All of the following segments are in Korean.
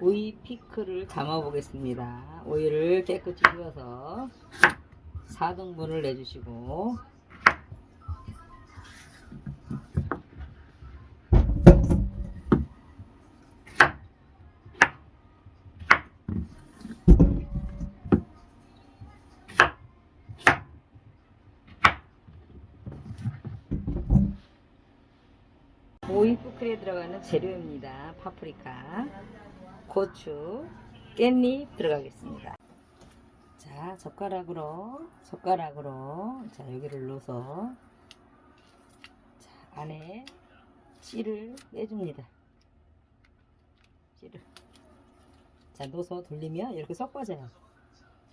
오이 피클을 담아 보겠습니다. 오이를 깨끗이 휘어서 4등분을 내주시고 오이 피클에 들어가는 재료입니다. 파프리카, 고추, 깻잎 들어가겠습니다. 자, 젓가락으로, 젓가락으로, 자, 여기를 넣어서, 자, 안에 씨를 빼줍니다. 씨를. 자, 넣어서 돌리면 이렇게 쏙 빠져요.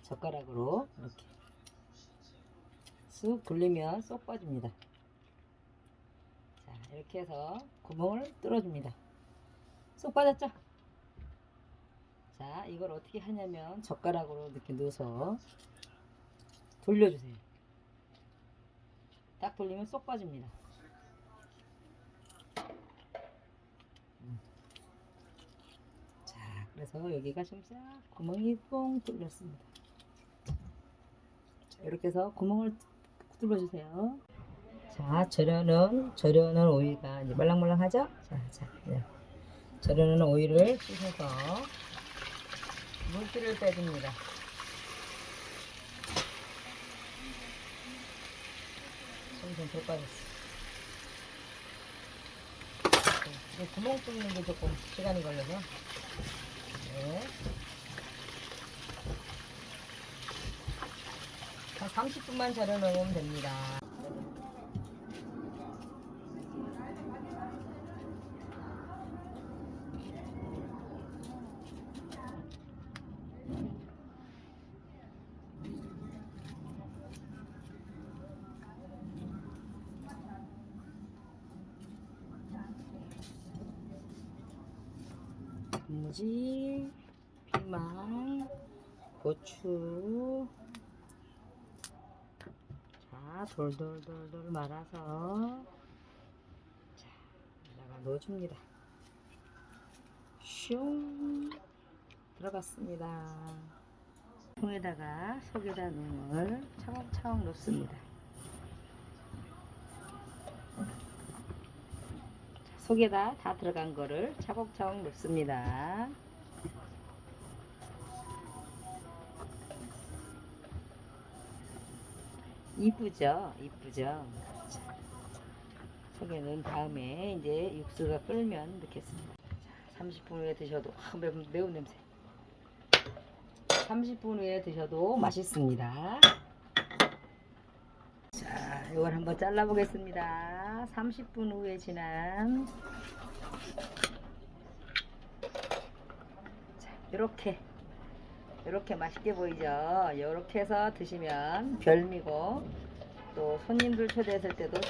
젓가락으로, 이렇게. 쑥 돌리면 쏙 빠집니다. 자, 이렇게 해서 구멍을 뚫어줍니다. 쏙 빠졌죠? 자, 이걸 어떻게 하냐면 젓가락으로 이렇게 넣어서 돌려주세요. 딱 돌리면 쏙 빠집니다. 음. 자, 그래서 여기가 지금 싹 구멍이 뽕 뚫렸습니다. 자, 이렇게 해서 구멍을 뚫어주세요. 자, 절여놓은, 절여놓은 오이가 이제 말랑말랑하죠? 자, 자, 네. 절여놓은 오이를 씻어서 물기를 빼줍니다. 점점 더 빠졌어. 네, 이제 구멍 뚫는 게 조금 시간이 걸려서. 네. 한 30분만 절여 놓으면 됩니다. 단무지, 피망, 고추. 자, 돌돌돌돌 말아서 자, 여기다가 넣어줍니다. 슝 들어갔습니다. 통에다가 속에다 눈을 차곡차곡 넣습니다. 속에다 다 들어간 거를 차곡차곡 넣습니다. 이쁘죠? 이쁘죠? 자, 속에 넣은 다음에 이제 육수가 끓으면 넣겠습니다. 자, 30분 후에 드셔도 아, 매, 매운 냄새. 30분 후에 드셔도 맛있습니다. 자, 이걸 한번 잘라 보겠습니다. 30분 후에 지난 자, 이렇게 이렇게 맛있게 보이죠? 이렇게 해서 드시면 별미고 또 손님들 초대했을 때도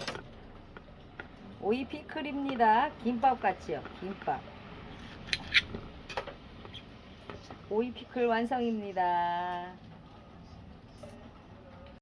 오이 피클입니다. 김밥 같지요? 김밥. 오이 피클 완성입니다.